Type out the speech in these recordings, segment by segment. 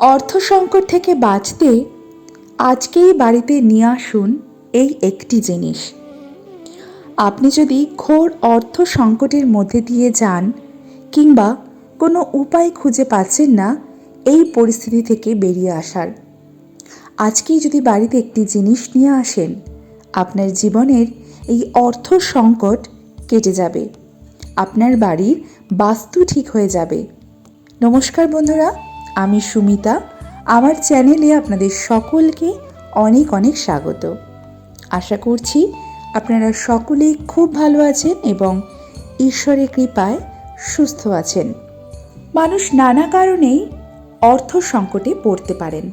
অর্থ সংকট থেকে বাঁচতে আজকেই বাড়িতে নিয়ে আসুন এই একটি জিনিস। আপনি যদি ঘোর অর্থ সংকটের মধ্যে দিয়ে যান কিংবা কোনো উপায় খুঁজে পাচ্ছেন না, এই পরিস্থিতি থেকে বেরিয়ে আসার। আজকেই যদি বাড়িতে একটি জিনিস নিয়ে আসেন, আপনার জীবনের এই অর্থ সংকট কেটে যাবে। আপনার বাড়ির বাস্তু ঠিক হয়ে যাবে। নমস্কার বন্ধুরা। আমি সুমিতা। আমার চ্যানেলে আপনাদের সকলকে অনেক অনেক স্বাগত। আশা করছি আপনারা সকলেই খুব ভালো আছেন এবং ঈশ্বরের কৃপায় সুস্থ আছেন। মানুষ নানা কারণেই অর্থ সংকটে পড়তে পারেন।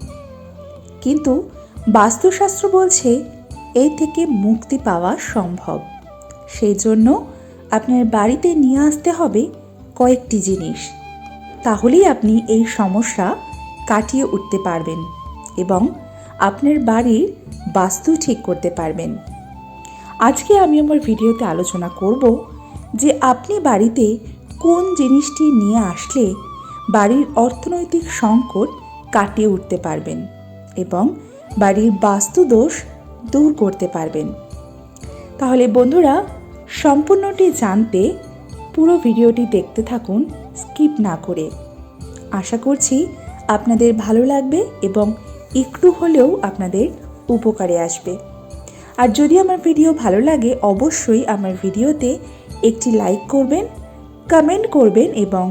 কিন্তু বাস্তুশাস্ত্র বলছে এই থেকে মুক্তি পাওয়া সম্ভব। সেই জন্য আপনার বাড়িতে নিয়ে আসতে হবে কয়েকটি জিনিস। তাহলেই আপনি এই সমস্যা কাটিয়ে উঠতে পারবেন এবং আপনার বাড়ির বাস্তু ঠিক করতে পারবেন। আজকে আমি আমার ভিডিওতে আলোচনা করব যে আপনি বাড়িতে কোন জিনিসটি নিয়ে আসলে বাড়ির অর্থনৈতিক সংকট কাটিয়ে উঠতে পারবেন এবং বাড়ির বাস্তু দোষ দূর করতে পারবেন। তাহলে বন্ধুরা, সম্পূর্ণটি জানতে পুরো ভিডিওটি দেখতে থাকুন স্কিপ না করে। আশা করছি আপনাদের ভালো লাগবে এবং একটু হলেও আপনাদের উপকারে আসবে। আর যদি আমার ভিডিও ভালো লাগে, অবশ্যই আমার ভিডিওতে একটি লাইক করবেন, কমেন্ট করবেন এবং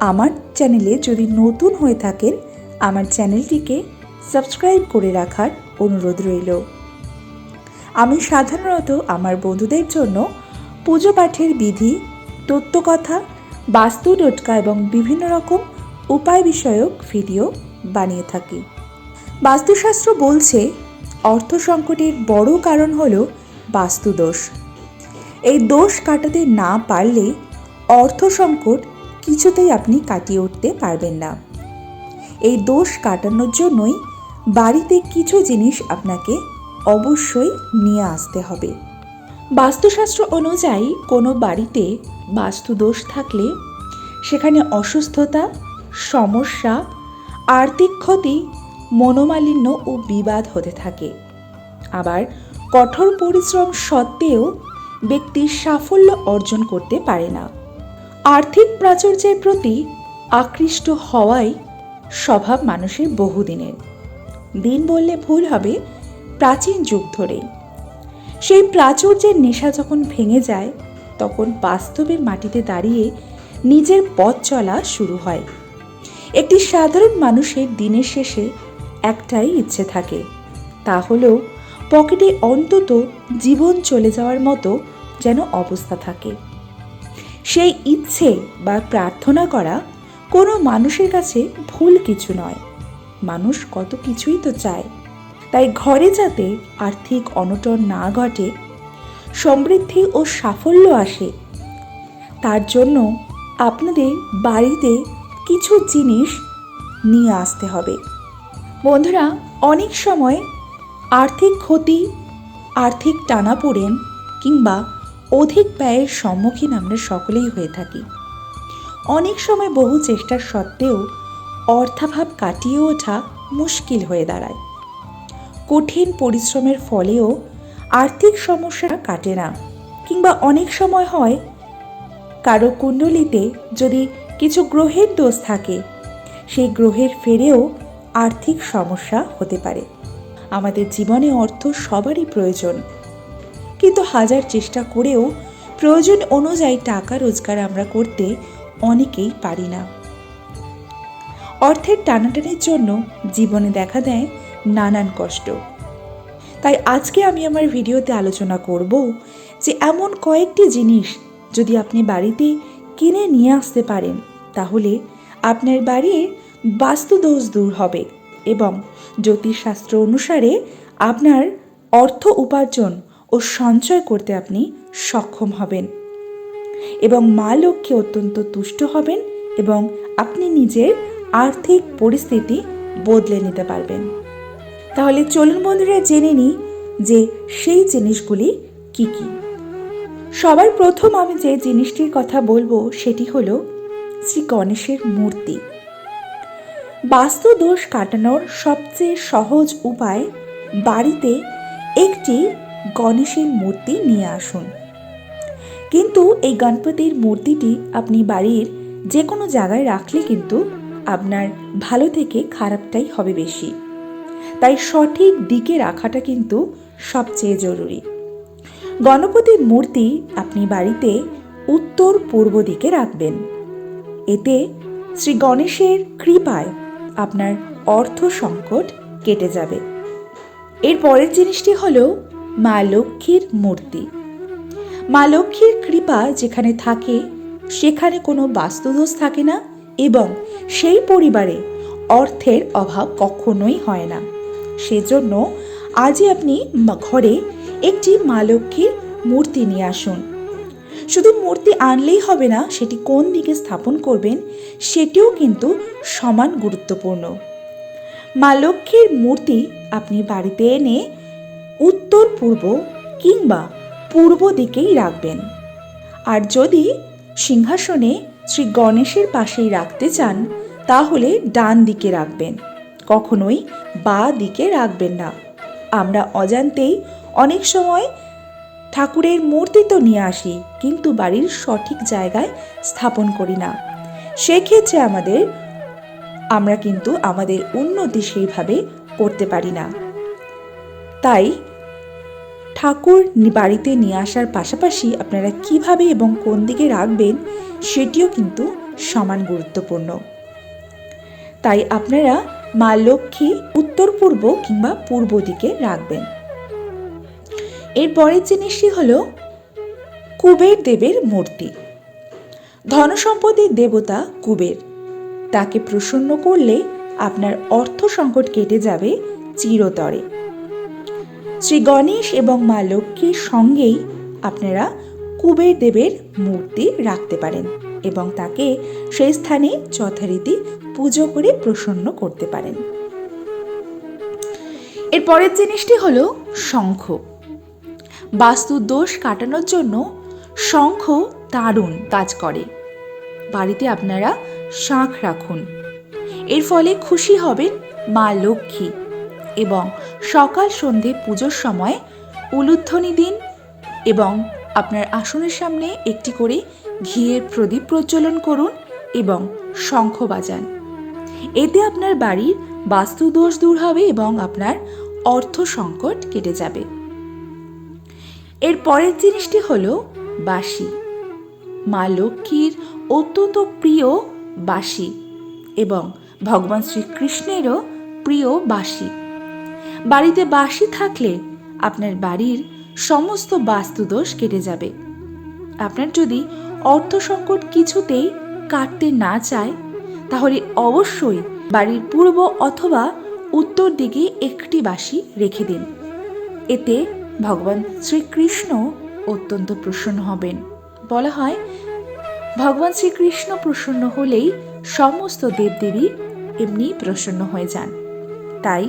আমার চ্যানেলে যদি নতুন হয়ে থাকেন, আমার চ্যানেলটিকে সাবস্ক্রাইব করে রাখার অনুরোধ রইল। আমি সাধারণত আমার বন্ধুদের জন্য পুজো পাঠের বিধি, তত্ত্বকথা বাস্তু টোটকা এবং বিভিন্ন রকম উপায় বিষয়ক ভিডিও বানিয়ে থাকি। বাস্তুশাস্ত্র বলছে, অর্থ সংকটের বড় কারণ হল বাস্তুদোষ। এই দোষ কাটাতে না পারলে অর্থ সংকট কিছুতেই আপনি কাটিয়ে উঠতে পারবেন না। এই দোষ কাটানোর জন্যই বাড়িতে কিছু জিনিস আপনাকে অবশ্যই নিয়ে আসতে হবে। বাস্তুশাস্ত্র অনুযায়ী কোনো বাড়িতে বাস্তুদোষ থাকলে সেখানে অসুস্থতা, সমস্যা, আর্থিক ক্ষতি, মনোমালিন্য ও বিবাদ হতে থাকে। আবার কঠোর পরিশ্রম সত্ত্বেও ব্যক্তি সাফল্য অর্জন করতে পারে না। আর্থিক প্রাচুর্যের প্রতি আকৃষ্ট হওয়াই স্বভাব মানুষের বহুদিনের। দিন বললে ভুল হবে, প্রাচীন যুগ ধরেই। সেই প্রাচুর্যের নেশা যখন ভেঙে যায় তখন বাস্তবের মাটিতে দাঁড়িয়ে নিজের পথ চলা শুরু হয়। একটি সাধারণ মানুষের দিনের শেষে একটাই ইচ্ছে থাকে। তা হলো পকেটে অন্তত জীবন চলে যাওয়ার মতো যেন অবস্থা থাকে। সেই ইচ্ছে বা প্রার্থনা করা কোনো মানুষের কাছে ভুল কিছু নয়। মানুষ কত কিছুই তো চায়। তাই ঘরে যাতে আর্থিক অনটন না ঘটে সমৃদ্ধি ও সাফল্য আসে। তার জন্য আপনাদের বাড়িতে কিছু জিনিস নিয়ে আসতে হবে। বন্ধুরা, অনেক সময় আর্থিক ক্ষতি, আর্থিক টানাপোড়েন কিংবা অধিক ব্যয়ের সম্মুখীন আমরা সকলেই হয়ে থাকি। অনেক সময় বহু চেষ্টার সত্ত্বেও অর্থাভাব কাটিয়ে ওঠা মুশকিল হয়ে দাঁড়ায়। কঠিন পরিশ্রমের ফলেও আর্থিক সমস্যা কাটে না। কিংবা অনেক সময় হয় কারও কুণ্ডলিতে যদি কিছু গ্রহের দোষ থাকে, সেই গ্রহের ফেরেও আর্থিক সমস্যা হতে পারে। আমাদের জীবনে অর্থ সবারই প্রয়োজন। কিন্তু হাজার চেষ্টা করেও প্রয়োজন অনুযায়ী টাকা রোজগার আমরা করতে অনেকেই পারি না। অর্থের টানাটানির জন্য জীবনে দেখা দেয় নানান কষ্ট। তাই আজকে আমি আমার ভিডিওতে আলোচনা করব যে এমন কয়েকটি জিনিস যদি আপনি বাড়িতে কিনে নিয়ে আসতে পারেন, তাহলে আপনার বাড়ির বাস্তুদোষ দূর হবে এবং জ্যোতিষশাস্ত্র অনুসারে আপনার অর্থ উপার্জন ও সঞ্চয় করতে আপনি সক্ষম হবেন এবং মা লক্ষ্মী অত্যন্ত তুষ্ট হবেন এবং আপনি নিজের আর্থিক পরিস্থিতি বদলে নিতে পারবেন। তাহলে চলুন বন্ধুরা জেনে নিই যে সেই জিনিসগুলি কি কি। সবার প্রথম আমি যে জিনিসটির কথা বলব সেটি হলো শ্রী গণেশের মূর্তি। বাস্তু দোষ কাটানোর সবচেয়ে সহজ উপায় বাড়িতে একটি গণেশের মূর্তি নিয়ে আসুন। কিন্তু এই গণপতির মূর্তিটি আপনি বাড়ির যে কোনো জায়গায় রাখলে কিন্তু আপনার ভালো থেকে খারাপটাই হবে বেশি। তাই সঠিক দিকে রাখাটা কিন্তু সবচেয়ে জরুরি। গণপতির মূর্তি আপনি বাড়িতে উত্তর পূর্ব দিকে রাখবেন। এতে শ্রী গণেশের কৃপায় আপনার অর্থ সংকট কেটে যাবে। এর পরের জিনিসটি হল মা লক্ষ্মীর মূর্তি। মা লক্ষ্মীর কৃপা যেখানে থাকে, সেখানে কোনো বাস্তুদোষ থাকে না এবং সেই পরিবারে অর্থের অভাব কখনোই হয় না। সেজন্য আজই আপনি ঘরে একটি মা লক্ষ্মীর মূর্তি নিয়ে আসুন। শুধু মূর্তি আনলেই হবে না, সেটি কোন দিকে স্থাপন করবেন সেটিও কিন্তু সমান গুরুত্বপূর্ণ। মা লক্ষ্মীর মূর্তি আপনি বাড়িতে এনে উত্তর, পূর্ব কিংবা পূর্ব দিকেই রাখবেন। আর যদি সিংহাসনে শ্রী গণেশের পাশেই রাখতে চান তাহলে ডান দিকে রাখবেন, কখনোই বা দিকে রাখবেন না। আমরা অজান্তেই অনেক সময় ঠাকুরের মূর্তি তো নিয়ে আসি, কিন্তু বাড়ির সঠিক জায়গায় স্থাপন করি না। সেক্ষেত্রে আমাদের, আমরা কিন্তু আমাদের উন্নতি সেইভাবে করতে পারি না। তাই ঠাকুর বাড়িতে নিয়ে আসার পাশাপাশি আপনারা কীভাবে এবং কোন দিকে রাখবেন, সেটিও কিন্তু সমান গুরুত্বপূর্ণ। তাই আপনারা মা লক্ষ্মী উত্তর পূর্ব কিংবা পূর্ব দিকে রাখবেন। এর পরের জিনিসটি হলো কুবের দেবের মূর্তি। ধনসম্পদের দেবতা কুবের। তাকে প্রসন্ন করলে আপনার অর্থ সংকট কেটে যাবে চিরতরে। শ্রী গণেশ এবং মা লক্ষ্মীর সঙ্গেই আপনারা কুবের দেবের মূর্তি রাখতে পারেন। এবং তাকে সেই স্থানে যথারীতি পুজো করে প্রসন্ন করতে পারেন। এর পরের জিনিসটি হলো শঙ্খ। বাস্তু দোষ কাটানোর জন্য শঙ্খ দারুণ কাজ করে। বাড়িতে আপনারা শাঁখ রাখুন। এর ফলে খুশি হবেন মা লক্ষ্মী এবং সকাল সন্ধে পুজোর সময় উলুধ্বনি দিন এবং আপনার আসনের সামনে একটি করে ঘিয়ের প্রদীপ প্রজ্বলন করুন এবং শঙ্খ বাজান। এতে আপনার বাড়ির বাস্তু দোষ দূর হবে এবং আপনার অর্থ সংকট কেটে যাবে। এর পরের জিনিসটি হল বাঁশি। মা লক্ষ্মীর অত্যন্ত প্রিয় বাঁশি এবং ভগবান শ্রীকৃষ্ণেরও প্রিয় বাঁশি। বাড়িতে বাঁশি থাকলে আপনার বাড়ির সমস্ত বাস্তুদোষ কেটে যাবে। আপনার যদি অর্থ সংকট কিছুতেই কাটতে না চায়, তাহলে অবশ্যই বাড়ির পূর্ব অথবা উত্তর দিকে একটি বাঁশি রেখে দিন। এতে ভগবান শ্রীকৃষ্ণ অত্যন্ত প্রসন্ন হবেন। বলা হয়, ভগবান শ্রীকৃষ্ণ প্রসন্ন হলেই সমস্ত দেবদেবী এমনি প্রসন্ন হয়ে যান। তাই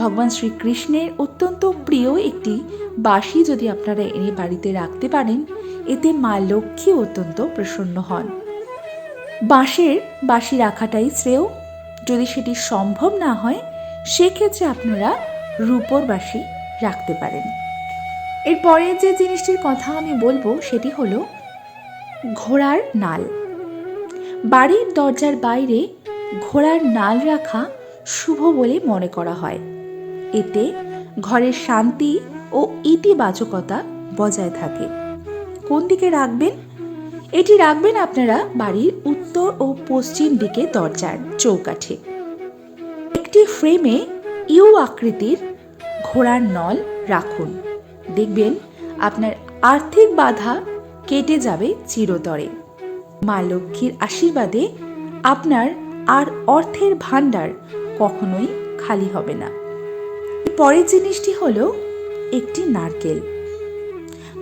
ভগবান শ্রীকৃষ্ণের অত্যন্ত প্রিয় একটি বাঁশি যদি আপনারা এনে বাড়িতে রাখতে পারেন, এতে মা লক্ষ্মী অত্যন্ত প্রসন্ন হন। বাঁশের বাঁশি রাখাটাই শ্রেয়। যদি সেটি সম্ভব না হয়, সেক্ষেত্রে আপনারা রূপোর বাঁশি রাখতে পারেন। এরপরে যে জিনিসটির কথা আমি বলব, সেটি হলো ঘোড়ার নাল। বাড়ির দরজার বাইরে ঘোড়ার নাল রাখা শুভ বলে মনে করা হয়। এতে ঘরের শান্তি ও ইতিবাচকতা বজায় থাকে। কোন দিকে রাখবেন? এটি রাখবেন আপনারা বাড়ির উত্তর ও পশ্চিম দিকে দরজার চৌকাঠে। একটি ফ্রেমে ইউ আকৃতির ঘোড়ার নল রাখুন। দেখবেন আপনার আর্থিক বাধা কেটে যাবে চিরতরে। মা লক্ষ্মীর আশীর্বাদে আপনার আর অর্থের ভাণ্ডার কখনোই খালি হবে না। পরের জিনিসটি হল একটি নারকেল।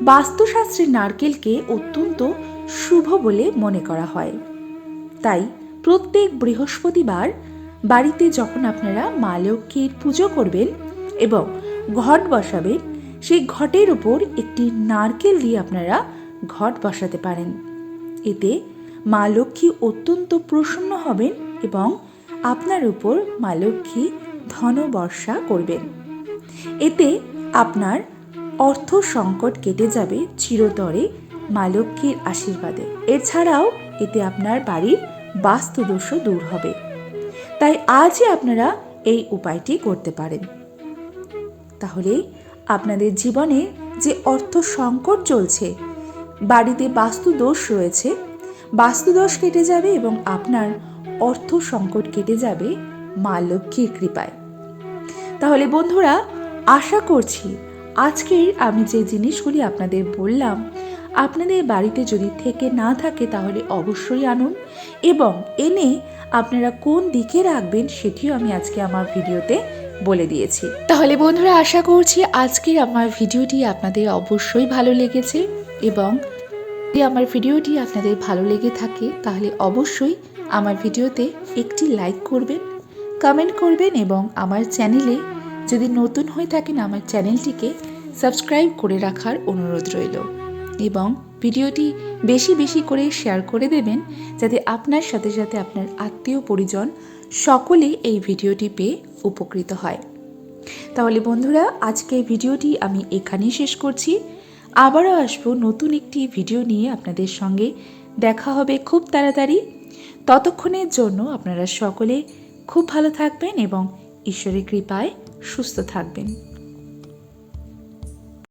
বাস্তুশাস্ত্রে নারকেলকে অত্যন্ত শুভ বলে মনে করা হয়। তাই প্রত্যেক বৃহস্পতিবার বাড়িতে যখন আপনারা মা লক্ষ্মীর পুজো করবেন এবং ঘট বসাবেন, সেই ঘটের উপর একটি নারকেল দিয়ে আপনারা ঘট বসাতে পারেন। এতে মা লক্ষ্মী অত্যন্ত প্রসন্ন হবেন এবং আপনার উপর মা লক্ষ্মী ধন বর্ষা করবেন। এতে আপনার অর্থ সংকট কেটে যাবে চিরতরে মা লক্ষ্মীর আশীর্বাদে। এছাড়াও এতে আপনার বাড়ির বাস্তুদোষও দূর হবে। তাই আজই আপনারা এই উপায়টি করতে পারেন। তাহলে আপনাদের জীবনে যে অর্থ সংকট চলছে, বাড়িতে বাস্তু দোষ রয়েছে বাস্তু দোষ কেটে যাবে এবং আপনার অর্থ সংকট কেটে যাবে মা লক্ষ্মীর কৃপায়। তাহলে বন্ধুরা আশা করছি আজকের আমি যে জিনিসগুলি আপনাদের বললাম, আপনাদের বাড়িতে যদি থেকে না থাকে তাহলে অবশ্যই আনুন এবং এনে আপনারা কোন দিকে রাখবেন সেটিও আমি আজকে আমার ভিডিওতে বলে দিয়েছি। তাহলে বন্ধুরা আশা করছি আজকের আমার ভিডিওটি আপনাদের অবশ্যই ভালো লেগেছে এবং যদি আমার ভিডিওটি আপনাদের ভালো লেগে থাকে তাহলে অবশ্যই আমার ভিডিওতে একটি লাইক করবেন, কমেন্ট করবেন এবং আমার চ্যানেলে যদি নতুন হয়ে থাকেন আমার চ্যানেলটিকে, সাবস্ক্রাইব করে রাখার অনুরোধ রইল এবং ভিডিওটি বেশি বেশি করে শেয়ার করে দেবেন যাতে আপনার সাথে সাথে আপনার আত্মীয় পরিজন সকলেই এই ভিডিওটি পেয়ে উপকৃত হয়। তাহলে বন্ধুরা, আজকে ভিডিওটি আমি এখানেই শেষ করছি। আবারও আসব নতুন একটি ভিডিও নিয়ে আপনাদের সঙ্গে। দেখা হবে খুব তাড়াতাড়ি। ততক্ষণের জন্য আপনারা সকলে খুব ভালো থাকবেন এবং ঈশ্বরের কৃপায় সুস্থ থাকবেন।